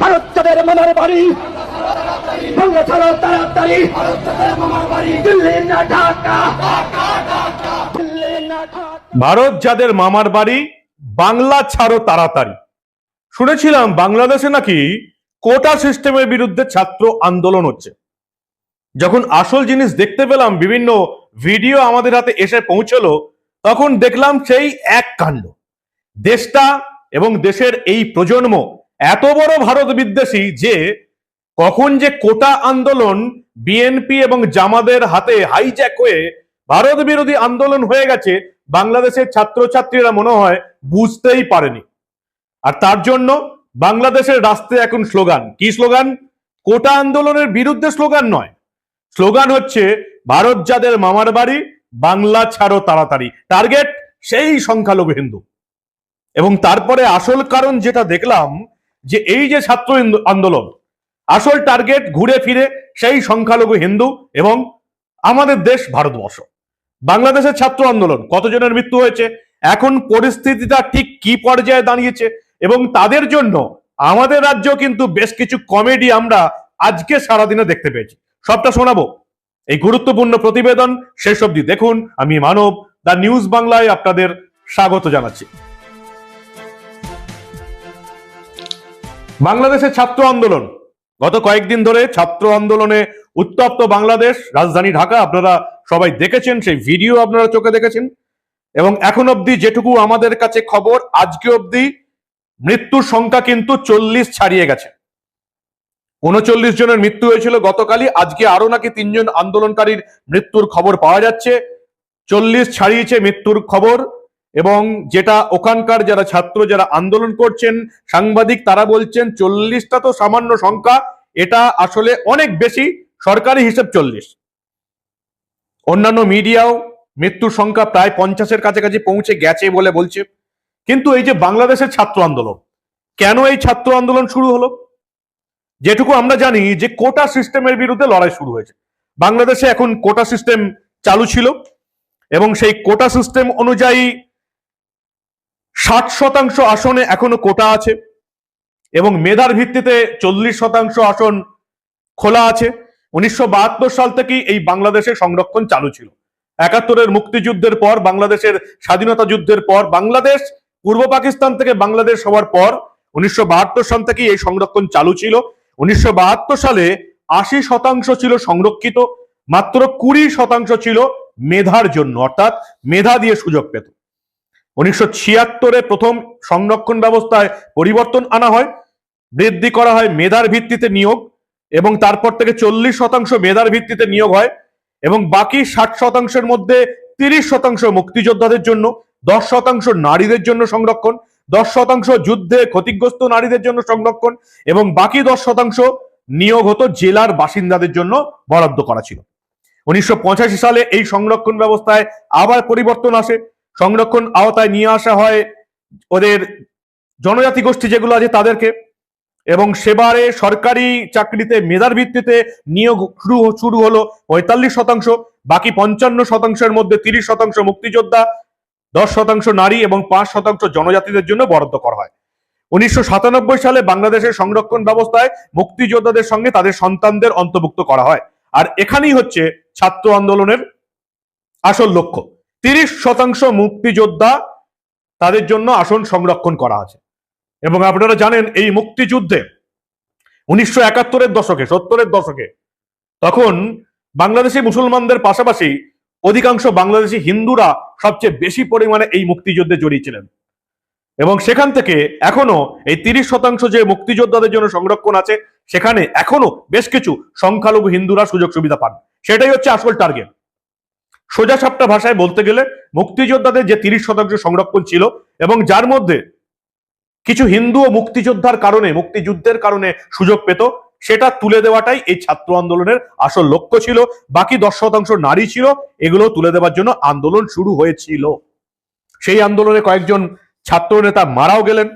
ভারত মামার বাড়ি বাংলা তাড়াতাড়ি। দিল্লি না ঢাকা। ভারত যাদের মামার বাড়ি, বাংলা ছাড়ো তাড়াতাড়ি। শুনেছিলাম বাংলাদেশে নাকি কোটা সিস্টেমের বিরুদ্ধে ছাত্র আন্দোলন হচ্ছে। যখন আসল জিনিস দেখতে পেলাম, বিভিন্ন ভিডিও আমাদের হাতে এসে পৌঁছলো, তখন দেখলাম সেই এক কাণ্ড। দেশটা এবং দেশের এই প্রজন্ম এত বড় ভারত বিদ্বেষী যে কখন যে কোটা আন্দোলন বিএনপি এবং জামাদের হাতে হাইজ্যাক হয়ে ভারত বিরোধী আন্দোলন হয়ে গেছে, বাংলাদেশের ছাত্রছাত্রীরা মনে হয় বুঝতেই পারেনি। আর তার জন্য বাংলাদেশের রাস্তায় এখন স্লোগান। কি স্লোগান? কোটা আন্দোলনের বিরুদ্ধে স্লোগান নয়। স্লোগান হচ্ছে, ভারত যাদের মামার বাড়ি, বাংলা ছাড়ো তাড়াতাড়ি। টার্গেট সেই সংখ্যালঘু হিন্দু। এবং তারপরে আসল কারণ যেটা দেখলাম যে এই যে ছাত্র আন্দোলন, আসল টার্গেট ঘুরে ফিরে সেই সংখ্যালঘু হিন্দু এবং আমাদের দেশ ভারতবর্ষ। বাংলাদেশের ছাত্র আন্দোলন, কতজনের মৃত্যু হয়েছে, এখন পরিস্থিতিটা ঠিক কি পর্যায়ে দাঁড়িয়েছে এবং তাদের জন্য আমাদের রাজ্য কিন্তু বেশ কিছু কমেডি আমরা আজকে সারাদিনে দেখতে পেয়েছি। সবটা শোনাবো। এই গুরুত্বপূর্ণ প্রতিবেদন শেষ অবধি দেখুন। আমি মানব দা নিউজ বাংলায় আপনাদের স্বাগত জানাচ্ছি। বাংলাদেশের ছাত্র আন্দোলন। গত কয়েকদিন ধরে ছাত্র আন্দোলনে উত্তপ্ত বাংলাদেশ, রাজধানী ঢাকা, আপনারা সবাই দেখেছেন, সেই ভিডিও আপনারা চোখে দেখেছেন। এবং এখন অবধি যেটুকু আমাদের কাছে খবর, আজকে অবধি মৃত্যুর সংখ্যা কিন্তু চল্লিশ ছাড়িয়ে গেছে। উনচল্লিশ জনের মৃত্যু হয়েছিল গতকালই, আজকে আরও নাকি তিনজন আন্দোলনকারীর মৃত্যুর খবর পাওয়া যাচ্ছে। চল্লিশ ছাড়িয়েছে মৃত্যুর খবর। এবং যেটা ওখানকার যারা ছাত্র যারা আন্দোলন করছেন, সাংবাদিক তারা বলছেন চল্লিশটা তো সামান্য সংখ্যা, এটা আসলে অনেক বেশি, সরকারি হিসেব চল্লিশ। অন্যান্য মিডিয়াও মৃত্যুর সংখ্যা প্রায় পঞ্চাশের কাছাকাছি পৌঁছে গেছে বলে বলছে। কিন্তু এই যে বাংলাদেশের ছাত্র আন্দোলন, কেন এই ছাত্র আন্দোলন শুরু হলো? যেটুকু আমরা জানি যে কোটা সিস্টেমের বিরুদ্ধে লড়াই শুরু হয়েছে। বাংলাদেশে এখন কোটা সিস্টেম চালু ছিল এবং সেই কোটা সিস্টেম অনুযায়ী ষাট শতাংশ আসনে এখনও কোটা আছে এবং মেধার ভিত্তিতে চল্লিশ শতাংশ আসন খোলা আছে। উনিশশো বাহাত্তর সাল থেকেই এই বাংলাদেশে সংরক্ষণ চালু ছিল। একাত্তরের মুক্তিযুদ্ধের পর, বাংলাদেশের স্বাধীনতা যুদ্ধের পর, বাংলাদেশ পূর্ব পাকিস্তান থেকে বাংলাদেশ হওয়ার পর উনিশশো বাহাত্তর সাল থেকেই এই সংরক্ষণ চালু ছিল। উনিশশো বাহাত্তর সালে আশি শতাংশ ছিল সংরক্ষিত, মাত্র কুড়ি শতাংশ ছিল মেধার জন্য, অর্থাৎ মেধা দিয়ে সুযোগ পেত। উনিশশো ছিয়াত্তরে প্রথম সংরক্ষণ ব্যবস্থায় পরিবর্তন আনা হয়। বৃদ্ধি করা হয় মেধার ভিত্তিতে নিয়োগ এবং তারপর থেকে চল্লিশ শতাংশ মেধার ভিত্তিতে নিয়োগ হয় এবং বাকি ষাট শতাংশের মধ্যে তিরিশ শতাংশ মুক্তিযোদ্ধাদের জন্য, দশ শতাংশ নারীদের জন্য সংরক্ষণ, দশ শতাংশ যুদ্ধে ক্ষতিগ্রস্ত নারীদের জন্য সংরক্ষণ এবং বাকি দশ শতাংশ নিয়োগ হতো জেলার বাসিন্দাদের জন্য বরাদ্দ করা ছিল। উনিশশো পঁচাশি সালে এই সংরক্ষণ ব্যবস্থায় আবার পরিবর্তন আসে। সংরক্ষণ আওতায় নিয়ে আসা হয় ওদের জনজাতি গোষ্ঠী যেগুলো আছে তাদেরকে। এবং সেবারে সরকারি চাকরিতে মেধার ভিত্তিতে নিয়োগ শুরু শুরু হলো পঁয়তাল্লিশ শতাংশ, বাকি পঞ্চান্ন শতাংশের মধ্যে তিরিশ শতাংশ মুক্তিযোদ্ধা, দশ শতাংশ নারী এবং পাঁচ শতাংশ জনজাতিদের জন্য বরাদ্দ করা হয়। উনিশশো সাতানব্বই সালে বাংলাদেশের সংরক্ষণ ব্যবস্থায় মুক্তিযোদ্ধাদের সঙ্গে তাদের সন্তানদের অন্তর্ভুক্ত করা হয়। আর এখানেই হচ্ছে ছাত্র আন্দোলনের আসল লক্ষ্য। তিরিশ শতাংশ মুক্তিযোদ্ধা তাদের জন্য আসন সংরক্ষণ করা আছে। এবং আপনারা জানেন, এই মুক্তিযুদ্ধে উনিশশো একাত্তরের দশকে, সত্তরের দশকে তখন বাংলাদেশি মুসলমানদের পাশাপাশি অধিকাংশ বাংলাদেশি হিন্দুরা সবচেয়ে বেশি পরিমাণে এই মুক্তিযুদ্ধে জড়িয়েছিলেন এবং সেখান থেকে এখনও এই তিরিশ শতাংশ যে মুক্তিযোদ্ধাদের জন্য সংরক্ষণ আছে, সেখানে এখনও বেশ কিছু সংখ্যালঘু হিন্দুরা সুযোগ সুবিধা পান। সেটাই হচ্ছে আসল টার্গেট সোজা সাপটা ভাষায় বলতে গেলে মুক্তিযোদ্ধাদের যে তিরিশ শতাংশ সংরক্ষণ ছিল এবং যার মধ্যে কিছু হিন্দু ও মুক্তিযোদ্ধার কারণে, মুক্তিযুদ্ধের কারণে সুযোগ পেত, সেটা তুলে দেওয়াটাই এই ছাত্র আন্দোলনের আসল লক্ষ্য ছিল। বাকি দশ শতাংশ নারী ছিল, এগুলো তুলে দেওয়ার জন্য আন্দোলন শুরু হয়েছিল। সেই আন্দোলনে কয়েকজন ছাত্র নেতা মারাও গেলেন।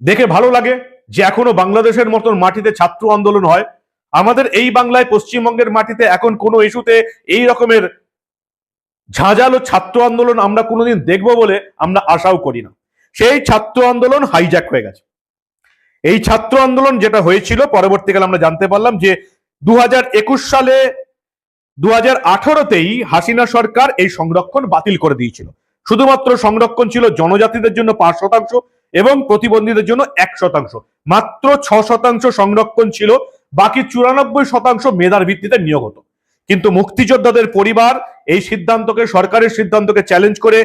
দেখে ভালো লাগে যে এখনও বাংলাদেশের মতন মাটিতে ছাত্র আন্দোলন হয়। আমাদের এই বাংলায় পশ্চিমবঙ্গের মাটিতে এখন কোনো ইস্যুতে এই রকমের ঝাঁঝালো ছাত্র আন্দোলন আমরা কোনোদিন দেখব বলে আমরা আশাও করি না। সেই ছাত্র আন্দোলন হাইজ্যাক হয়ে গেছে। এই ছাত্র আন্দোলন যেটা হয়েছিল, পরবর্তীকালে আমরা জানতে পারলাম যে দু হাজার একুশ সালে দু হাজার আঠারোতেই হাসিনা সরকার এই সংরক্ষণ বাতিল করে দিয়েছিল। শুধুমাত্র সংরক্ষণ ছিল জনজাতিদের জন্য পাঁচ শতাংশ এবং প্রতিবন্ধীদের জন্য এক শতাংশ। মাত্র ছ শতাংশ সংরক্ষণ ছিল, বাকি চুরানব্বই শতাংশ মেধার ভিত্তিতে নিয়োগ হতো। কিন্তু মুক্তিযোদ্ধাদের পরিবার এই সিদ্ধান্তকে, সরকারের সিদ্ধান্তকে চ্যালেঞ্জ করে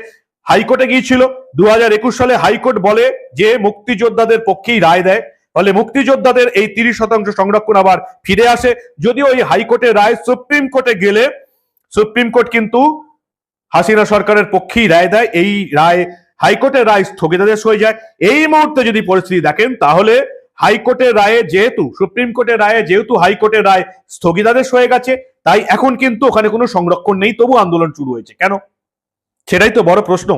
হাইকোর্টে গিয়েছিল। দু হাজার একুশ সালে হাইকোর্ট বলে যে মুক্তিযোদ্ধাদের পক্ষেই রায় দেয়। ফলে মুক্তিযোদ্ধাদের এই তিরিশ শতাংশ সংরক্ষণ আবার ফিরে আসে। যদিও এই হাইকোর্টের রায় সুপ্রিম কোর্টে গেলে, সুপ্রিম কোর্ট কিন্তু হাসিনা সরকারের পক্ষেই রায় দেয়। এই রায়, হাইকোর্টের রায় স্থগিতাদেশ হয়ে যায়। এই মুহূর্তে যদি পরিস্থিতি দেখেন, তাহলে হাইকোর্টের রায়ে যেহেতু, সুপ্রিম কোর্টের রায়ে যেহেতু হাইকোর্টের রায় স্থগিতাদেশ হয়ে গেছে তাই এখন কিন্তু ওখানে কোনো সংরক্ষণ নেই, তবু আন্দোলন শুরু হয়েছে। কেন? সেটাই তো বড় প্রশ্ন।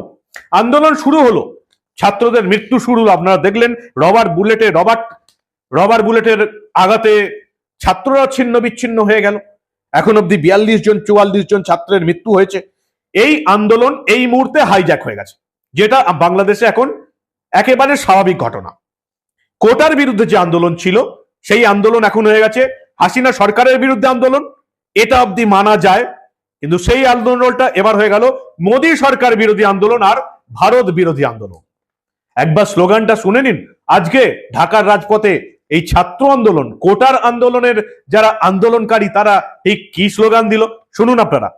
আন্দোলন শুরু হলো। ছাত্রদের মৃত্যু শুরু, আপনারা দেখলেন, রবার বুলেটে রবার রবার বুলেটের আঘাতে ছাত্ররা ছিন্ন বিচ্ছিন্ন হয়ে গেল। এখন অব্দি বিয়াল্লিশ জন, চুয়াল্লিশ জন ছাত্রের মৃত্যু হয়েছে। এই আন্দোলন এই মুহূর্তে হাইজ্যাক হয়ে গেছে, যেটা বাংলাদেশে এখন একেবারে স্বাভাবিক ঘটনা। কোটার বিরুদ্ধে যে আন্দোলন ছিল, সেই আন্দোলন এখন হয়ে গেছে। হাসিনা সরকারের বিরুদ্ধে আন্দোলন এটা অব্দি মানা যায়। কিন্তু সেই আন্দোলনটা এবার হয়ে গেল মোদী সরকার বিরোধী আন্দোলন আর ভারত বিরোধী আন্দোলন। একবার স্লোগানটা শুনে নিন, আজকে ঢাকার রাজপথে এই ছাত্র আন্দোলন, কোটার আন্দোলনের যারা আন্দোলনকারী তারা এই কি স্লোগান দিল? শুনুন আপনারা।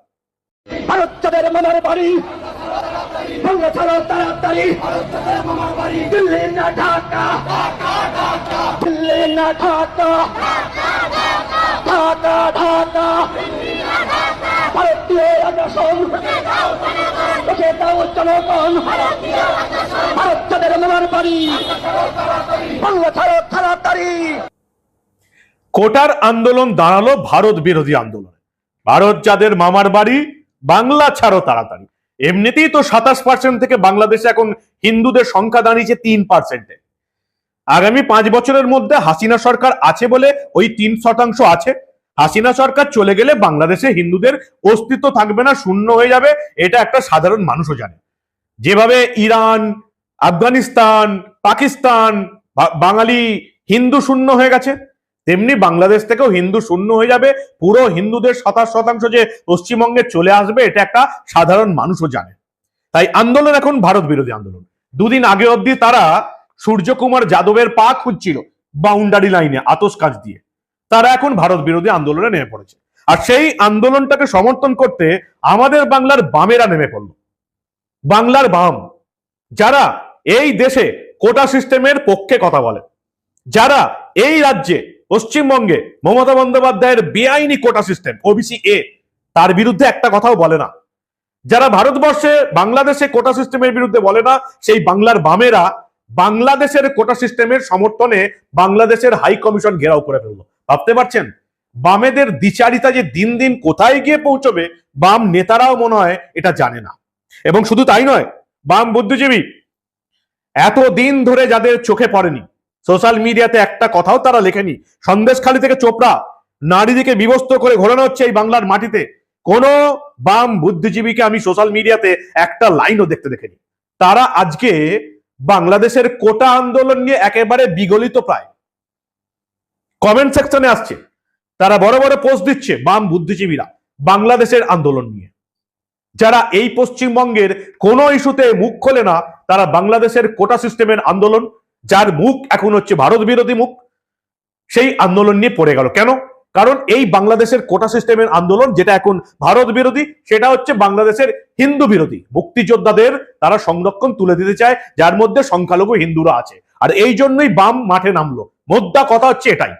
ভারত মামার বাড়ি বাংলা তাড়াতাড়ি। দিল্লি না ঢাকা। দিল্লি না ঢাকা। ঢাকা ঢাকা। কোটার আন্দোলন দাঁড়াল ভারত বিরোধী আন্দোলন। ভারত যাদের মামার বাড়ি, বাংলা ছাড়ো তাড়াতাড়ি। এমনিতেই তো সাতাশ পার্সেন্ট থেকে বাংলাদেশে এখন হিন্দুদের সংখ্যা দাঁড়িয়েছে তিন পার্সেন্টে আগামী পাঁচ বছরের মধ্যে হাসিনা সরকার আছে বলে ওই তিন শতাংশ আছে। হাসিনা সরকার চলে গেলে বাংলাদেশে হিন্দুদের অস্তিত্ব থাকবে না, শূন্য হয়ে যাবে, এটা একটা সাধারণ মানুষও জানে। যেভাবে ইরান, আফগানিস্তান, পাকিস্তান বাঙালি হিন্দু শূন্য হয়ে গেছে। তেমনি বাংলাদেশ থেকেও হিন্দু শূন্য হয়ে যাবে। পুরো হিন্দুদের সাতাশ শতাংশ যে পশ্চিমবঙ্গে চলে আসবে, এটা একটা সাধারণ মানুষও জানে। তাই আন্দোলন এখন ভারত বিরোধী আন্দোলন। দুদিন আগে অবধি তারা সূর্যকুমার যাদবের পা খুঁজছিল বাউন্ডারি লাইনে আতস কাজ দিয়ে। তারা এখন ভারত বিরোধী আন্দোলনে নেমে পড়েছে। আর সেই আন্দোলনটাকে সমর্থন করতে আমাদের বাংলার বামেরা নেমে পড়ল। বাংলার বাম, যারা এই দেশে কোটা সিস্টেমের পক্ষে কথা বলে, যারা এই রাজ্যে পশ্চিমবঙ্গে মমতা বন্দ্যোপাধ্যায়ের বেআইনি কোটা সিস্টেম ওবিসি এ তার বিরুদ্ধে একটা কথাও বলে না। যারা ভারতবর্ষে বাংলাদেশে কোটা সিস্টেমের বিরুদ্ধে বলে না, সেই বাংলার বামেরা বাংলাদেশের কোটা সিস্টেমের সমর্থনে বাংলাদেশের হাই কমিশন ঘেরাও করে ফেলল। ভাবতে পারছেন? বামেদের দ্বিচারিতা যে দিন দিন কোথায় গিয়ে পৌঁছবে, বাম নেতারাও মনে হয় এটা জানে না। এবং শুধু তাই নয়, বাম বুদ্ধিজীবী এত দিন ধরে যাদের চোখে পড়েনি সোশ্যাল মিডিয়াতে একটা কথাও তারা লেখেনি। সন্দেশখালী থেকে চোপড়া, নারীদিকে বিবস্ত করে ঘোরানো হচ্ছে এই বাংলার মাটিতে। কোন বাম বুদ্ধিজীবীকে আমি সোশ্যাল মিডিয়াতে একটা লাইনও দেখতে দেখেনি। তারা আজকে বাংলাদেশের কোটা আন্দোলন নিয়ে একেবারে বিগলিত প্রায়। কমেন্ট সেকশনে আসছে। তারা বড় বড় পোস্ট দিচ্ছে বাম বুদ্ধিজীবীরা বাংলাদেশের আন্দোলন নিয়ে। যারা এই পশ্চিমবঙ্গের কোন ইস্যুতে মুখ খোলে না, তারা বাংলাদেশের কোটা সিস্টেমের আন্দোলন যার মুখ এখন হচ্ছে ভারত বিরোধী মুখ, সেই আন্দোলন নিয়ে পড়ে গেল। কেন? কারণ এই বাংলাদেশের কোটা সিস্টেমের আন্দোলন যেটা এখন ভারত বিরোধী, সেটা হচ্ছে বাংলাদেশের হিন্দু বিরোধী। মুক্তিযোদ্ধাদের তারা সংরক্ষণ তুলে দিতে চায়, যার মধ্যে সংখ্যালঘু হিন্দুরা আছে। আর এই জন্যই বাম মাঠে নামলো। মোদ্দা কথা হচ্ছে এটাই।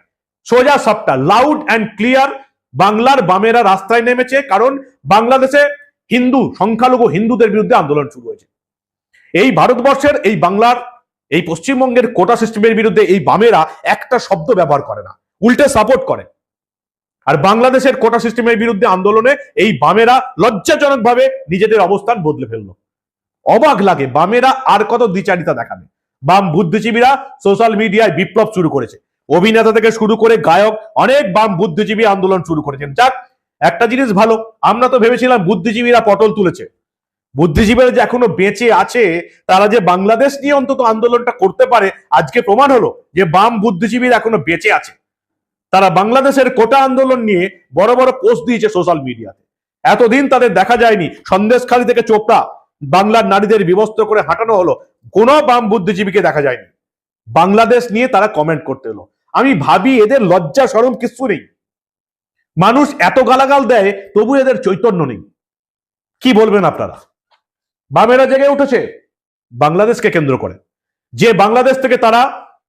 সোজা সবটা লাউড অ্যান্ড ক্লিয়ার বাংলার বামেরা রাস্তায় নেমেছে, কারণ বাংলাদেশে হিন্দু, সংখ্যালঘু হিন্দুদের বিরুদ্ধে আন্দোলন শুরু হয়েছে। এই ভারতবর্ষের এই বাংলার এই পশ্চিমবঙ্গের কোটা সিস্টেমের বিরুদ্ধে এই বামেরা একটা শব্দ ব্যবহার করে না, উল্টে সাপোর্ট করে। আর বাংলাদেশের কোটা সিস্টেমের বিরুদ্ধে আন্দোলনে এই বামেরা লজ্জাজনকভাবে নিজেদের অবস্থান বদলে ফেলল। অবাক লাগে, বামেরা আর কত দ্বিচারিতা দেখাবে। বাম বুদ্ধিজীবীরা সোশ্যাল মিডিয়ায় বিপ্লব শুরু করেছে। অভিনেতা থেকে শুরু করে গায়ক অনেক বাম বুদ্ধিজীবী আন্দোলন শুরু করেছেন। যাক, একটা জিনিস ভালো, আমরা তো ভেবেছিলাম বুদ্ধিজীবীরা পটল তুলেছে। বুদ্ধিজীবীরা যে এখনও বেঁচে আছে, তারা যে বাংলাদেশ নিয়ে অন্তত আন্দোলনটা করতে পারে, আজকে প্রমাণ হলো যে বাম বুদ্ধিজীবীরা এখনও বেঁচে আছে। তারা বাংলাদেশের কোটা আন্দোলন নিয়ে বড় বড় পোস্ট দিয়েছে সোশ্যাল মিডিয়াতে। এতদিন তাদের দেখা যায়নি, সন্দেশখালী থেকে চোপড়া, বাংলার নারীদের বিবস্ত্র করে হাঁটানো হলো, কোনো বাম বুদ্ধিজীবীকে দেখা যায়নি। বাংলাদেশ নিয়ে তারা কমেন্ট করতে হলো আমি ভাবি এদের লজ্জা সরম কিছু নেই। মানুষ এত গালাগাল দেয়, তবু এদের চৈতন্য নেই। কি বলবেন আপনারা? বামেরা জেগে উঠেছে, বাংলাদেশকে কেন্দ্র করে। যে বাংলাদেশ থেকে তারা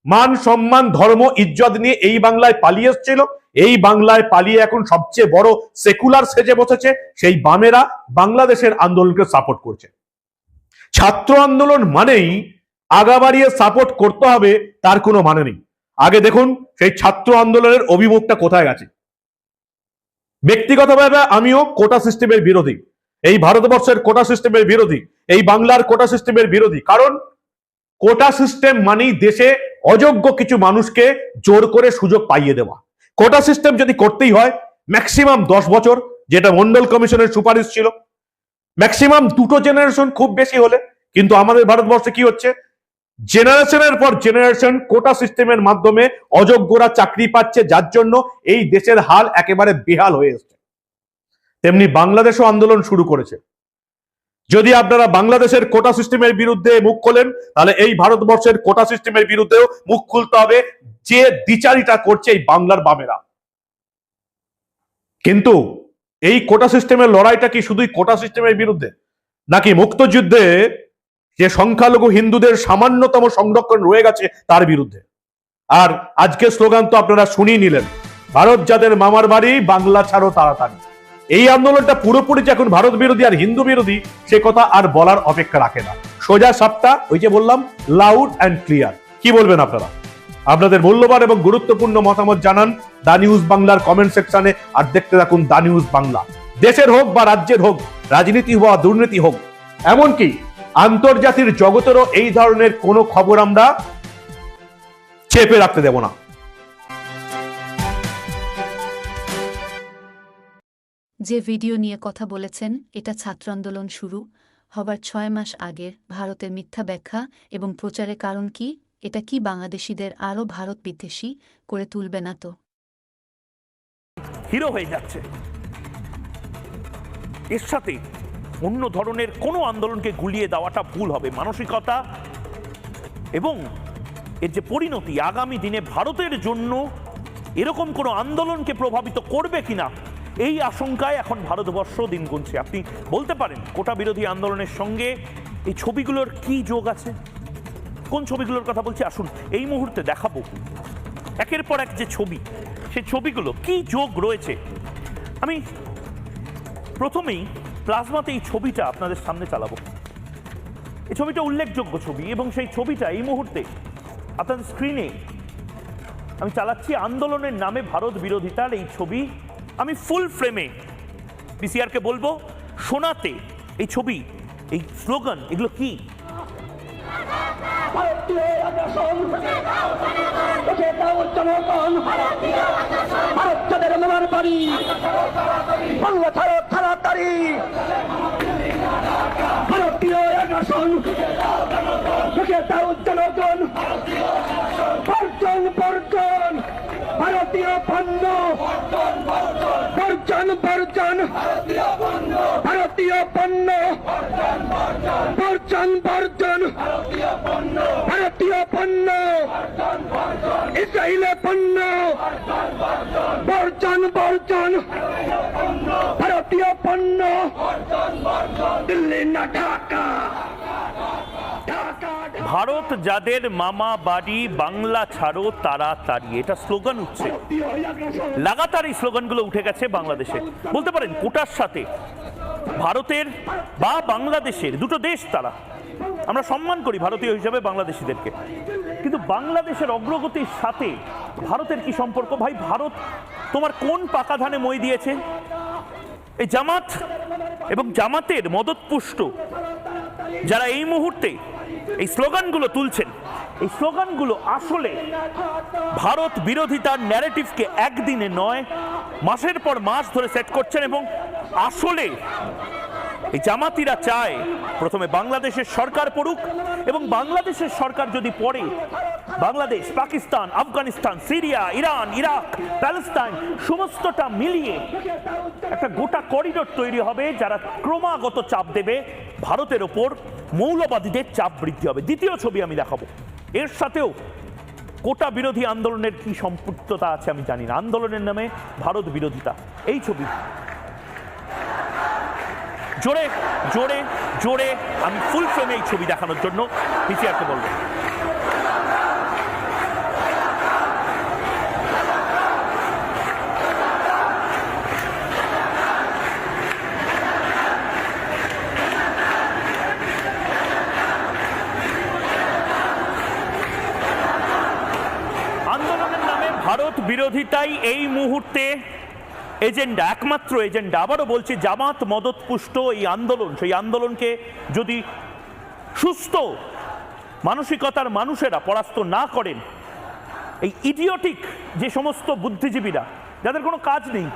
মান, সম্মান, ধর্ম, ইজ্জত নিয়ে এই বাংলায় পালিয়ে এসেছিল, এই বাংলায় পালিয়ে এখন সবচেয়ে বড় সেকুলার সেজে বসেছে, সেই বামেরা বাংলাদেশের আন্দোলনকে সাপোর্ট করছে। ছাত্র আন্দোলন মানেই আগা বাড়িয়ে সাপোর্ট করতে হবে, তার কোনো মানে নেই। আগে দেখুন, সেই ছাত্র আন্দোলনের অভিমুখটা কোথায় গেছে। ব্যক্তিগতভাবে আমিও কোটা সিস্টেমের বিরোধী। এই ভারতবর্ষের কোটা সিস্টেমের বিরোধী, এই বাংলার কোটা সিস্টেমের বিরোধী। কারণ কোটা সিস্টেম মানেই দেশে অযোগ্য কিছু মানুষকে জোর করে সুযোগ পাইয়ে দেওয়া। কোটা সিস্টেম যদি করতেই হয় ম্যাক্সিমাম দশ বছর, যেটা মন্ডল কমিশনের সুপারিশ ছিল ম্যাক্সিমাম দুটো জেনারেশন খুব বেশি হলে, কিন্তু আমাদের ভারতবর্ষে কি হচ্ছে? জেনারেশনের পর জেনারেশন কোটা সিস্টেমের মাধ্যমে অযোগ্যরা চাকরি পাচ্ছে, যার জন্য এই দেশের হাল একেবারে বেহাল হয়ে এসছে। তেমনি বাংলাদেশও আন্দোলন শুরু করেছে। যদি আপনারা বাংলাদেশের কোটা সিস্টেমের বিরুদ্ধে মুখ খোলেন, তাহলে এই ভারতবর্ষের কোটা সিস্টেমের বিরুদ্ধেও মুখ খুলতে হবে যে দ্বিচারিটা করছে এই বাংলার বামেরা। কিন্তু এই কোটা সিস্টেমের লড়াইটা কি শুধুই কোটা সিস্টেমের বিরুদ্ধে? নাকি মুক্তযুদ্ধে যে সংখ্যালঘু হিন্দুদের সামান্যতম সংরক্ষণ রয়ে গেছে তার বিরুদ্ধে? আর আজকের স্লোগান তো আপনারা শুনিয়ে নিলেন, ভারত যাদের মামার বাড়ি, বাংলা ছাড়ো তাড়াতাড়ি এই আন্দোলনটা পুরোপুরি যে এখন ভারত বিরোধী আর হিন্দু বিরোধী, সে কথা আর বলার অপেক্ষা রাখে না। সোজা সাপটা, ওই যে বললাম লাউড অ্যান্ড ক্লিয়ার কি বলবেন আপনারা? আপনাদের মূল্যবান এবং গুরুত্বপূর্ণ মতামত জানান দা নিউজ বাংলার কমেন্ট সেকশনে, আর দেখতে থাকুন দা নিউজ বাংলা। দেশের হোক বা রাজ্যের হোক, রাজনীতি বা দুর্নীতি হোক, এমনকি আন্তর্জাতিক জগতেরও এই ধরনের কোনো খবর আমরা চেপে রাখতে দেব না। যে ভিডিও নিয়ে কথা বলেছেন, এটা ছাত্র আন্দোলন শুরু। হবার ছয় মাস আগের ভারতের মিথ্যা ব্যাখ্যা এবং প্রচারের কারণ কি, এটা কি বাংলাদেশিদের আরও ভারত বিদ্বেষী করে তুলবে না তো? হিরো হয়ে যাচ্ছে। এর সাথে অন্য ধরনের কোনো আন্দোলনকে গুলিয়ে দেওয়াটা ভুল হবে, মানসিকতা। এবং এর যে পরিণতি, আগামী দিনে ভারতের জন্য এরকম কোনো আন্দোলনকে প্রভাবিত করবে কিনা এই আশঙ্কায় এখন ভারতবর্ষ দিন গুনছে। আপনি বলতে পারেন, কোটা বিরোধী আন্দোলনের সঙ্গে এই ছবিগুলোর কি যোগ আছে? কোন ছবিগুলোর কথা বলছি? আসুন, এই মুহূর্তে দেখাবো। একের পর এক যে ছবি, সেই ছবিগুলো কি যোগ রয়েছে? আমি প্রথমেই প্লাজমাতে এই ছবিটা আপনাদের সামনে চালাবো। এই ছবিটা উল্লেখযোগ্য ছবি এবং সেই ছবিটা এই মুহূর্তে আপনাদের স্ক্রিনে আমি চালাচ্ছি। আন্দোলনের নামে ভারত বিরোধিতার এই ছবি আমি ফুল ফ্রেমে পিসিআরকে বলব, শোনাতে এই ছবি, এই স্লোগান এগুলো কি? ভারতীয় জনগণ বর্জন ভারতীয় পণ্য। বর্জন বর্জন। ভারতীয় পণ্য। বর্জন বর্জন। ভারতীয় পণ্য। ইসরায়েলের পণ্য। বর্জন বর্জন। ভারতীয় পণ্য। দিল্লি না ঢাকা ভারত যাদের মামা বাড়ি, বাংলা ছাড়ো তাড়াতাড়ি এটা স্লোগান উঠছে। লাগাতার এই স্লোগানগুলো উঠে গেছে বাংলাদেশে। বলতে পারেন, কোটার সাথে ভারতের বা বাংলাদেশের দুটো দেশ তারা। আমরা সম্মান করি ভারতীয় হিসাবে বাংলাদেশিদেরকে। কিন্তু বাংলাদেশের অগ্রগতির সাথে ভারতের কি সম্পর্ক? ভাই, ভারত তোমার কোন পাকা ধানে মই দিয়েছে? এই জামাত এবং জামাতের মদতপুষ্ট যারা এই মুহূর্তে এই স্লোগানগুলো তুলছেন। এই স্লোগানগুলো আসলে ভারত বিরোধিতার ন্যারেটিভকে একদিনে নয়, মাসের পর মাস ধরে সেট করছেন এবং আসলে এই জামাতিরা চায় প্রথমে বাংলাদেশের সরকার পড়ুক এবং বাংলাদেশের সরকার যদি পড়ে, Bangladesh, Pakistan, Afghanistan, Syria, Iran, Iraq, Palestine সমস্তটা মিলিয়ে একটা গোটা করিডোর তৈরি হবে যারা ক্রমাগত চাপ দেবে। ভারতের ওপর মৌলবাদীদের চাপ বৃদ্ধি হবে। দ্বিতীয় ছবি আমি দেখাবো। এর সাথেও কোটা বিরোধী আন্দোলনের কি সম্পৃক্ততা আছে আমি জানি না। আন্দোলনের নামে ভারত বিরোধিতা। এই ছবি। জোরে জোরে জোরে আমি ফুল ফ্রেমে এই ছবি দেখানোর জন্য পিসিআরকে বলব আন্দোলনের নামে ভারত বিরোধিতাই এই মুহূর্তে এজেন্ডা, একমাত্র এজেন্ডা, আবারও বলছি, জামাত মদত পুষ্ট এই আন্দোলন, সেই আন্দোলনকে যদি সুস্থ মানসিকতার মানুষেরা পরাস্ত না করেন, এই ইডিওটিক যে সমস্ত বুদ্ধিজীবীরা, যাদের কোনো কাজ নেই,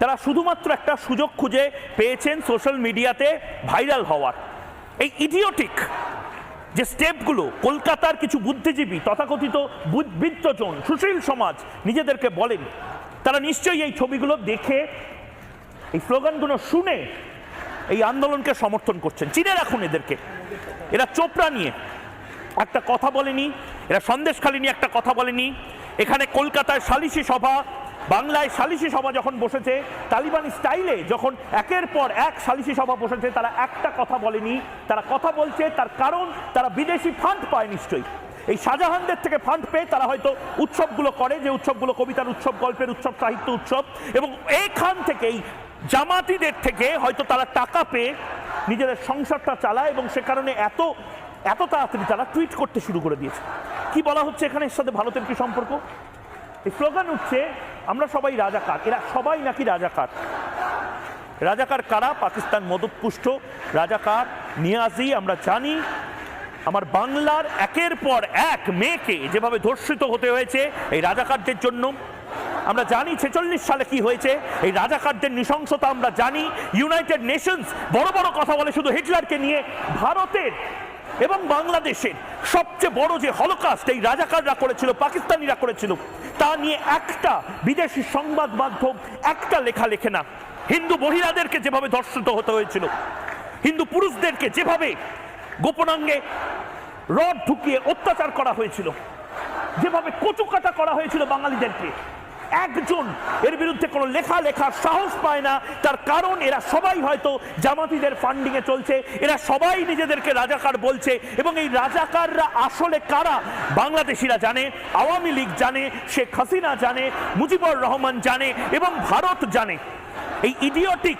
তারা শুধুমাত্র একটা সুযোগ খুঁজে পেয়েছেন সোশ্যাল মিডিয়াতে ভাইরাল হওয়ার। এই ইডিওটিক যে স্টেপগুলো কলকাতার কিছু বুদ্ধিজীবী তথাকথিত বিত্তজন সুশীল সমাজ নিজেদেরকে বলেন, তারা নিশ্চয়ই এই ছবিগুলো দেখে এই স্লোগানগুলো শুনে এই আন্দোলনকে সমর্থন করছেন। চিনে রাখুন এদেরকে। এরা চোপড়া নিয়ে একটা কথা বলেনি, এরা সন্দেশখালী নিয়ে একটা কথা বলেনি। এখানে কলকাতায় সালিশি সভা বাংলায় সালিশি সভা যখন বসেছে, তালিবানি স্টাইলে যখন একের পর এক সালিশি সভা বসেছে, তারা একটা কথা বলেনি। তারা কথা বলছে, তার কারণ তারা বিদেশি ফান্ড পায় নিশ্চয়ই। এই শাহজাহানদের থেকে ফান্ড পেয়ে তারা হয়তো উৎসবগুলো করে, যে উৎসবগুলো কবিতার উৎসব, গল্পের উৎসব, সাহিত্য উৎসব, এবং এইখান থেকেই জামাতিদের থেকে হয়তো তারা টাকা পেয়ে নিজেদের সংসারটা চালায়, এবং সে কারণে এত এত তাড়াতাড়ি তারা টুইট করতে শুরু করে দিয়েছে। কি বলা হচ্ছে এখানে এর সাথে ভারতের কি সম্পর্ক? এই স্লোগান উঠছে আমরা সবাই রাজাকার। এরা সবাই নাকি রাজাকার। রাজাকার কারা? পাকিস্তান মদতপুষ্ট। রাজাকার নিয়াজি, আমরা জানি। আমার বাংলার একের পর এক মেয়েকে যেভাবে ধর্ষিত হতে হয়েছে এই রাজাকারদের জন্য, আমরা জানি ছেচল্লিশ সালে কি হয়েছে। এই রাজাকারদের নৃশংসতা আমরা জানি। ইউনাইটেড নেশনস বড় বড় কথা বলে শুধু হিটলারকে নিয়ে। ভারতের এবং বাংলাদেশের সবচেয়ে বড় যে হলকাস্ট এই রাজাকাররা করেছিল, পাকিস্তানিরা করেছিল তা নিয়ে একটা বিদেশি সংবাদ মাধ্যম, একটা লেখা লেখে না। হিন্দু মহিলাদেরকে যেভাবে ধর্ষিত হতে হয়েছিল, হিন্দু পুরুষদেরকে যেভাবে গোপনাঙ্গে রড ঢুকিয়ে অত্যাচার করা হয়েছিল, যেভাবে কচুকাটা করা হয়েছিল বাঙালিদেরকে একজন। এর বিরুদ্ধে কোনো লেখা লেখার সাহস পায় না। তার কারণ, এরা সবাই হয়তো জামাতিদের ফান্ডিংয়ে চলছে। এরা সবাই নিজেদেরকে রাজাকার বলছে। এবং এই রাজাকাররা আসলে কারা? বাংলাদেশিরা জানে, আওয়ামী লীগ জানে, শেখ হাসিনা জানে, মুজিবুর রহমান জানে, এবং ভারত জানে। এই ইডিওটিক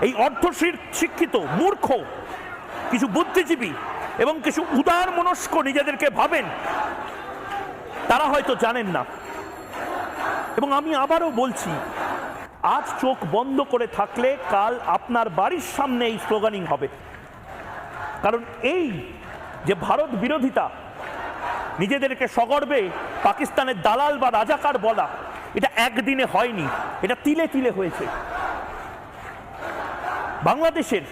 এই অর্ধ শিক্ষিত, মূর্খ, কিছু বুদ্ধিজীবী এবং কিছু উদার মনস্ক নিজেদেরকে ভাবেন, তারা হয়তো জানেন না। এবং আমি আবারও বলছি, আজ চোখ বন্ধ করে থাকলে কাল আপনার বাড়ির সামনে এই স্লোগানিং হবে। কারণ এই যে ভারত বিরোধিতা, নিজেদেরকে সগর্বে পাকিস্তানের দালাল বা রাজাকার বলা, এটা একদিনে হয়নি, এটা তিলে তিলে হয়েছে। বাংলাদেশের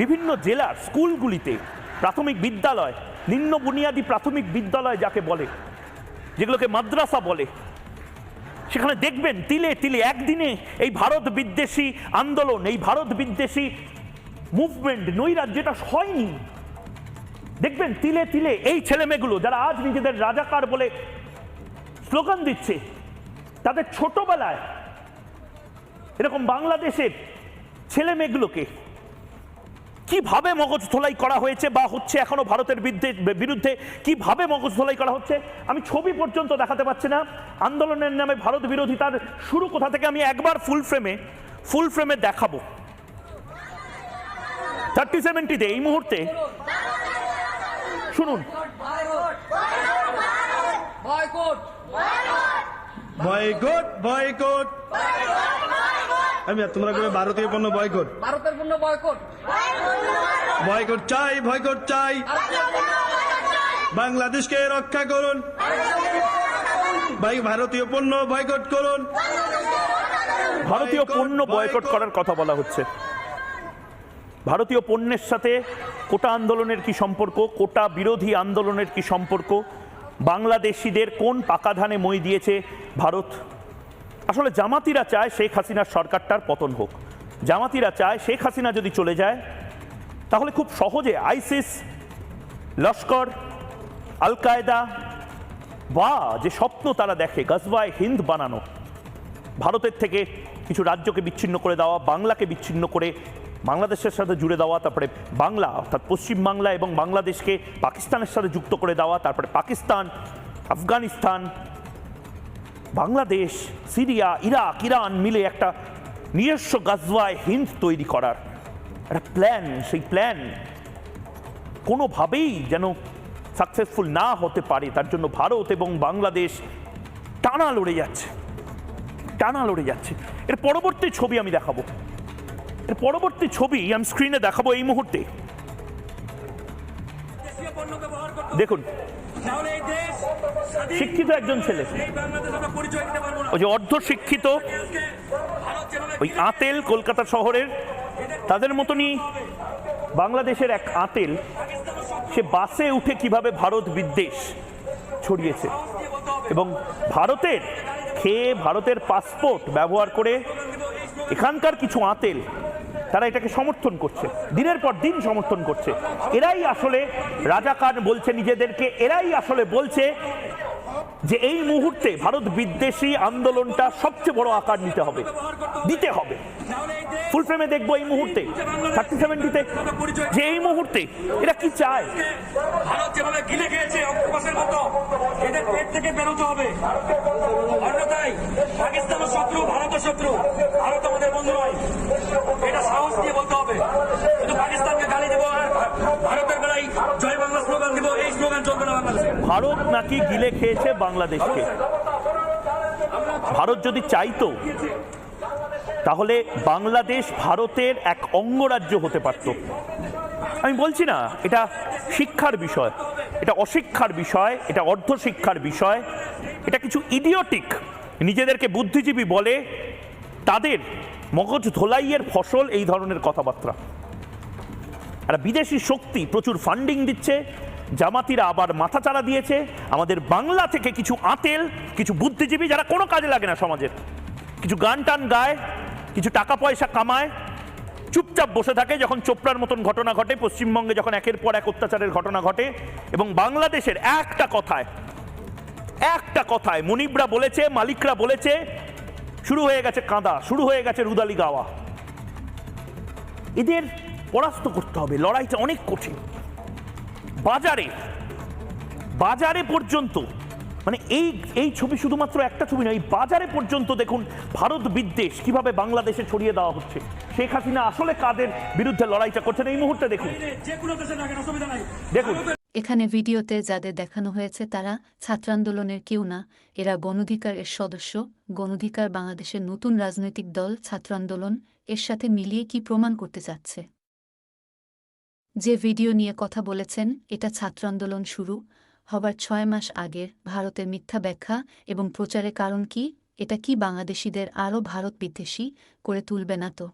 বিভিন্ন জেলার স্কুলগুলিতে প্রাথমিক বিদ্যালয়, নিম্ন বুনিয়াদী প্রাথমিক বিদ্যালয় যাকে বলে, যেগুলোকে মাদ্রাসা বলে সেখানে দেখবেন তিলে তিলে একদিনে এই ভারত বিদ্বেষী আন্দোলন, এই ভারত বিদ্বেষী মুভমেন্ট নৈরাজ্যটা হয়নি। দেখবেন তিলে তিলে এই ছেলেমেয়েগুলো যারা আজ নিজেদের রাজাকার বলে স্লোগান দিচ্ছে, তাদের ছোটবেলায় এরকম বাংলাদেশের ছেলে মেয়েগুলোকে কীভাবে মগজ ধোলাই করা হয়েছে বা হচ্ছে এখনও ভারতের বিরুদ্ধে কীভাবে মগজ ধোলাই করা হচ্ছে? আমি ছবি পর্যন্ত দেখাতে পাচ্ছি না। আন্দোলনের নামে ভারত বিরোধিতার শুরু কোথা থেকে আমি একবার ফুল ফ্রেমে ফুল ফ্রেমে দেখাবো। থার্টি সেভেন্টিতে এই মুহূর্তে শুনুন। বয়কট বয়কট বয়কট আমি তোমরা ভারতীয় পণ্য বয়কট। ভারতের পণ্য বয়কট। বয়কট চাই বয়কট চাই। বাংলাদেশকে রক্ষা করুন। ভাই ভারতীয় পণ্য বয়কট করুন। ভারতীয় পণ্য বয়কট। করার কথা বলা হচ্ছে। ভারতীয় পণ্যের সাথে কোটা আন্দোলনের কি সম্পর্ক কোটা বিরোধী আন্দোলনের কি সম্পর্ক? বাংলাদেশিদের কোন পাকাধানে মই দিয়েছে ভারত? আসলে জামাতিরা চায় শেখ হাসিনার সরকারটার পতন হোক। জামাতিরা চায় শেখ হাসিনা যদি চলে যায়, তাহলে খুব সহজে আইসিস, লস্কর, আল কায়দা বা যে স্বপ্ন তারা দেখে গজবায় হিন্দ বানানো, ভারতের থেকে কিছু রাজ্যকে বিচ্ছিন্ন করে দেওয়া, বাংলাকে বিচ্ছিন্ন করে বাংলাদেশের সাথে জুড়ে দেওয়া, তারপরে বাংলা, অর্থাৎ পশ্চিম বাংলা এবং বাংলাদেশকে পাকিস্তানের সাথে যুক্ত করে দেওয়া, তারপরে Pakistan, Afghanistan Bangladesh, Syria, Iraq, Iran মিলে একটা নিজস্ব গাজওয়ায় হিন্দ তৈরি করার একটা প্ল্যান সেই প্ল্যান কোনোভাবেই যেন সাকসেসফুল না হতে পারে। তার জন্য ভারত এবং বাংলাদেশ টানা লড়ে যাচ্ছে, টানা লড়ে যাচ্ছে। এর পরবর্তী ছবি আমি দেখাবো। এর পরবর্তী ছবি আমি স্ক্রিনে দেখাবো এই মুহূর্তে। দেখুন তাহলে এই দেশ স্বাধীন শিক্ষিত একজন ছেলে। ওই যে অর্ধ শিক্ষিত ওই আতেল কলকাতা শহরের, তাদের মতনই বাংলাদেশের এক আতেল, সে বাসে উঠে কীভাবে ভারত বিদ্বেষ ছড়িয়েছে। এবং ভারতের খেয়ে ভারতের পাসপোর্ট ব্যবহার করে এখানকার কিছু আতেল, তারা এটাকে সমর্থন করছে। দিনের পর দিন সমর্থন করছে। এরাই আসলে রাজাকার বলছে নিজেদেরকে, এরাই আসলে বলছে যে এই মুহূর্তে ভারত বিদ্বেষী আন্দোলনটা সবচেয়ে বড় আকার নিতে হবে। দিতে হবে। ফুল ফ্রেমে দেখব এই মুহূর্তে থার্টি সেভেন্টিতে যে এই মুহূর্তে এরা কি চায়? ভারত যেভাবে গিলে খেয়েছে অক্টোপাসের মতো, এদের পেট থেকে বেরোতে হবে। অন্যথায় পাকিস্তানের শত্রু ভারতের শত্রু। ভারত আমাদের বন্ধু নয়। এটা সাহস দিয়ে বলতে হবে। কিন্তু আর বাংলাদেশে। ভারত নাকি গিলে খেয়েছে বাংলাদেশকে? ভারত যদি চাইতো, তাহলে বাংলাদেশ ভারতের এক অঙ্গরাজ্য হতে পারত। আমি বলছি না, এটা শিক্ষার বিষয়, এটা অশিক্ষার বিষয়, এটা অর্ধশিক্ষার বিষয়, এটা কিছু ইডিওটিক। নিজেদেরকে বুদ্ধিজীবী বলে তাদের মগজ ধোলাইয়ের ফসল এই ধরনের কথাবার্তা। আর বিদেশি শক্তি প্রচুর ফান্ডিং দিচ্ছে, জামাতিরা আবার মাথাচাড়া দিয়েছে। আমাদের বাংলা থেকে কিছু আতেল, কিছু বুদ্ধিজীবী যারা কোনো কাজে লাগে না সমাজের। কিছু গান টান গায়, কিছু টাকা পয়সা কামায়, চুপচাপ বসে থাকে যখন চোপড়ার মতন ঘটনা ঘটে, পশ্চিমবঙ্গে যখন একের পর এক অত্যাচারের ঘটনা ঘটে, এবং বাংলাদেশের একটা কথায় একটা কথায় মনিবরা বলেছে, মালিকরা বলেছে, শুরু হয়ে গেছে কাঁদা, শুরু হয়ে গেছে রুদালি গাওয়া। এদের পরাস্ত করতে হবে। লড়াইটা অনেক কঠিন। বাজারে বাজারে পর্যন্ত মানে এই এই ছবি শুধুমাত্র একটা ছবি নয় বাজারে পর্যন্ত দেখুন ভারত বিদ্বেষ কীভাবে বাংলাদেশে ছড়িয়ে দেওয়া হচ্ছে। শেখ হাসিনা আসলে কাদের বিরুদ্ধে লড়াইটা করছেন? এই মুহূর্তে দেখুন। দেখুন। এখানে ভিডিওতে যাদের দেখানো হয়েছে তারা ছাত্র আন্দোলনের কেউ না। এরা গণধিকার এর সদস্য। গণধিকার বাংলাদেশের নতুন রাজনৈতিক দল ছাত্র আন্দোলন। এর সাথে মিলিয়ে কি প্রমাণ করতে চাচ্ছে যে ভিডিও নিয়ে কথা বলেছেন, এটা ছাত্র আন্দোলন শুরু। হবার ছয় মাস আগের ভারতের মিথ্যা ব্যাখ্যা এবং প্রচারের কারণ কি, এটা কি বাংলাদেশিদের আরও ভারত বিদ্বেষী করে তুলবে না তো?